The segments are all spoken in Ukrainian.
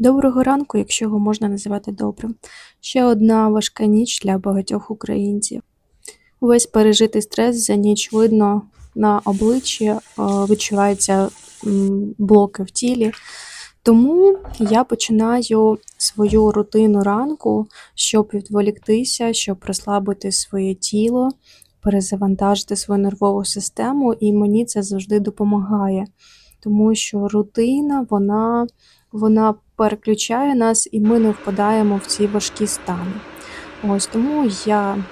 Доброго ранку, якщо його можна називати добрим. Ще одна важка ніч для багатьох українців. Весь пережитий стрес за ніч видно на обличчі, е, відчуваються блоки в тілі. Тому я починаю свою рутину ранку, щоб відволіктися, щоб розслабити своє тіло, перезавантажити свою нервову систему, і мені це завжди допомагає. Тому що рутина, вона, вона переключає нас, і ми не впадаємо в ці важкі стани. Ось тому я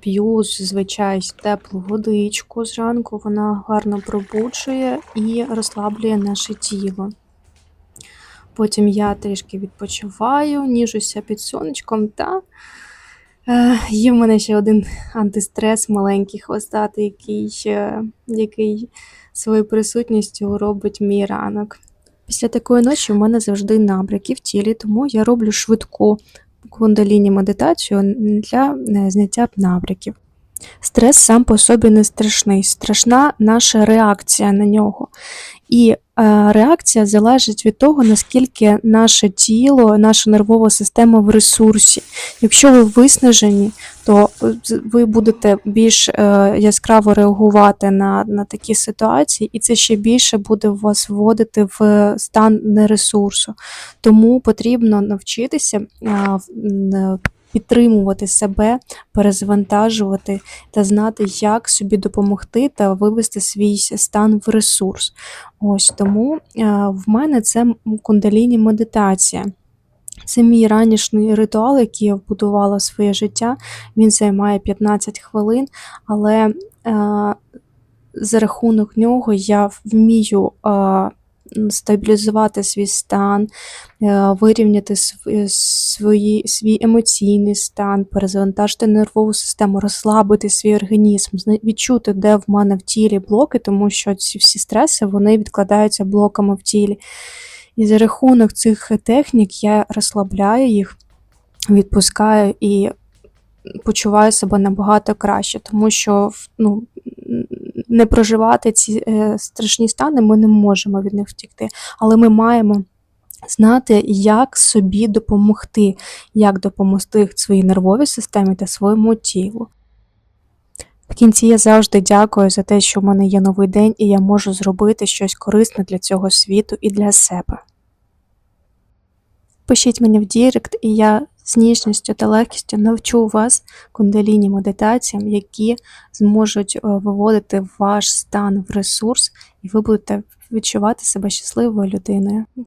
п'ю зазвичай теплу водичку зранку, вона гарно пробуджує і розслаблює наше тіло. Потім я трішки відпочиваю, ніжуся під сонечком та е, є в мене ще один антистрес маленький хвостатий, який, е, який своєю присутністю робить мій ранок. Після такої ночі в мене завжди набряки в тілі, тому я роблю швидку кундаліні медитацію для е, зняття набряків. Стрес сам по собі не страшний, страшна наша реакція на нього. І е, реакція залежить від того, наскільки наше тіло, наша нервова система в ресурсі. Якщо ви виснажені, то е, ви будете більш е, яскраво реагувати на, на такі ситуації, і це ще більше буде вас вводити в стан нересурсу. Тому потрібно навчитися підтримувати себе, перезвантажувати та знати, як собі допомогти та вивести свій стан в ресурс. Ось тому а, в мене це кундаліні медитація. Це мій ранішній ритуал, який я вбудувала в своє життя. Він займає 15 хвилин, але е, за рахунок нього я вмію е, стабілізувати свій стан, е, вирівняти свої, свій емоційний стан, перезавантажити нервову систему, розслабити свій організм, відчути, де в мене в тілі блоки, тому що ці всі стреси вони відкладаються блоками в тілі. І за рахунок цих технік я розслабляю їх, відпускаю і почуваю себе набагато краще, тому що ну, не проживати ці е, страшні стани ми не можемо від них втікти, але ми маємо знати, як собі допомогти, як допомогти своїй нервовій системі та своєму тілу. В кінці я завжди дякую за те, що в мене є новий день, і я можу зробити щось корисне для цього світу і для себе. Пишіть мені в Дірект, і я з ніжністю та легкістю навчу вас кундаліні медитаціям, які зможуть е, виводити ваш стан в ресурс, і ви будете відчувати себе щасливою людиною.